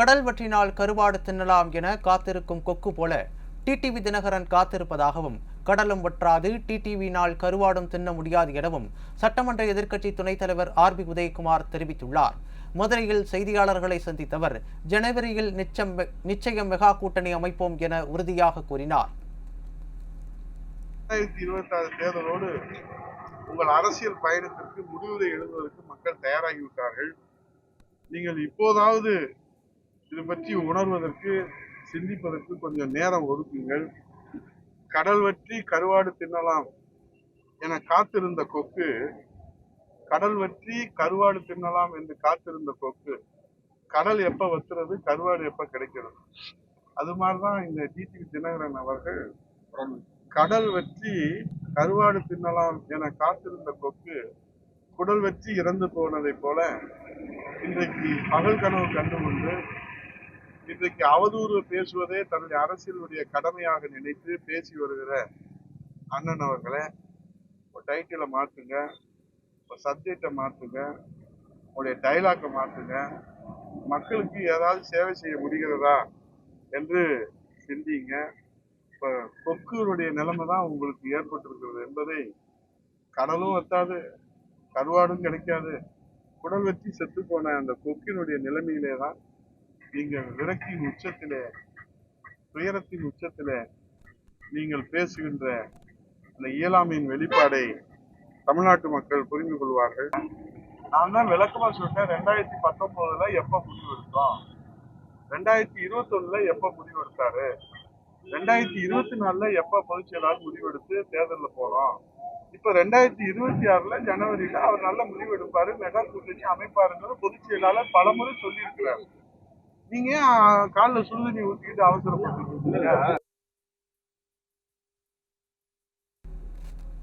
கடல் வற்றினால் கருவாடு தின்னலாம் என காத்திருக்கும் கொக்கு போல டிடிவி தினகரன் காத்திருப்பதாகவும் கடலும் வற்றாது டிடிவியினால் கருவாடும் தின்ன முடியாது எனவும் சட்டமன்ற எதிர்க்கட்சி துணைத் தலைவர் ஆர் பி உதயகுமார் தெரிவித்துள்ளார். மதுரையில் செய்தியாளர்களை சந்தித்தவர் ஜனவரியில் நிச்சம் நிச்சயம் மெகா கூட்டணி அமைப்போம் என உறுதியாக கூறினார். ரெண்டாயிரத்தி இருபத்தி ஆறு தேர்தலோடு உங்கள் அரசியல் பயணத்திற்கு முடிவுரை எழுதுவதற்கு மக்கள் தயாராகிவிட்டார்கள். நீங்கள் இப்போதாவது இது பற்றி உணர்வதற்கு சிந்திப்பதற்கு கொஞ்சம் நேரம் ஒதுக்குங்கள். கடல் வற்றி கருவாடு தின்னலாம் என காத்திருந்த கொக்கு கடல் வற்றி கருவாடு தின்னலாம் என்று காத்திருந்த கொக்கு கடல் எப்ப வத்துறது கருவாடு எப்ப கிடைக்கிறது? அது மாதிரிதான் இந்த டிடிவி தினகரன் அவர்கள் கடல் வற்றி கருவாடு தின்னலாம் என காத்திருந்த கொக்கு குடல் வற்றி இறந்து போனதைப் போல இன்றைக்கு பகல் கனவு கண்டு கொண்டு இன்றைக்கு அவதூறு பேசுவதே தன்னுடைய அரசியலுடைய கடமையாக நினைத்து பேசி வருகிற அண்ணன் அவர்களை ஒரு டைட்டிலை மாற்றுங்க ஒரு சப்ஜெக்டை மாற்றுங்க உங்களுடைய டைலாக்கை மாற்றுங்க. மக்களுக்கு ஏதாவது சேவை செய்ய முடிகிறதா என்று சிந்திங்க. இப்போ கொக்குடைய நிலைமை தான் உங்களுக்கு ஏற்பட்டிருக்கிறது என்பதை கடலும் வத்தாது கருவாடும் கிடைக்காது. குடல் வச்சு செத்து போன அந்த கொக்கினுடைய நிலைமையிலே தான் நீங்கள் விரக்தியின் உச்சத்திலே துயரத்தின் உச்சத்திலே நீங்கள் பேசுகின்ற அந்த இயலாமையின் வெளிப்பாடை தமிழ்நாட்டு மக்கள் புரிந்து கொள்வார்கள். நான் தான் விளக்கமா சொல்லிட்டேன் ரெண்டாயிரத்தி பத்தொன்பதுல எப்ப முடிவு எடுத்தோம்? ரெண்டாயிரத்தி இருபத்தி ஒண்ணுல எப்ப முடிவு எடுத்தாரு? ரெண்டாயிரத்தி இருபத்தி நாலுல எப்ப பொதுச் செயலாளர் முடிவெடுத்து தேர்தலில் போனோம்? இப்ப ரெண்டாயிரத்தி இருபத்தி ஆறுல ஜனவரியில அவர் நல்ல முடிவு எடுப்பாரு மெகா கூட்டணி அமைப்பாருங்கிறது பொதுச் செயலாளர் பலமுறை சொல்லியிருக்கிறார். நீங்க காலில் சுடுதண்ணி ஊத்திக்கிட்டு அவசரப்பட்டு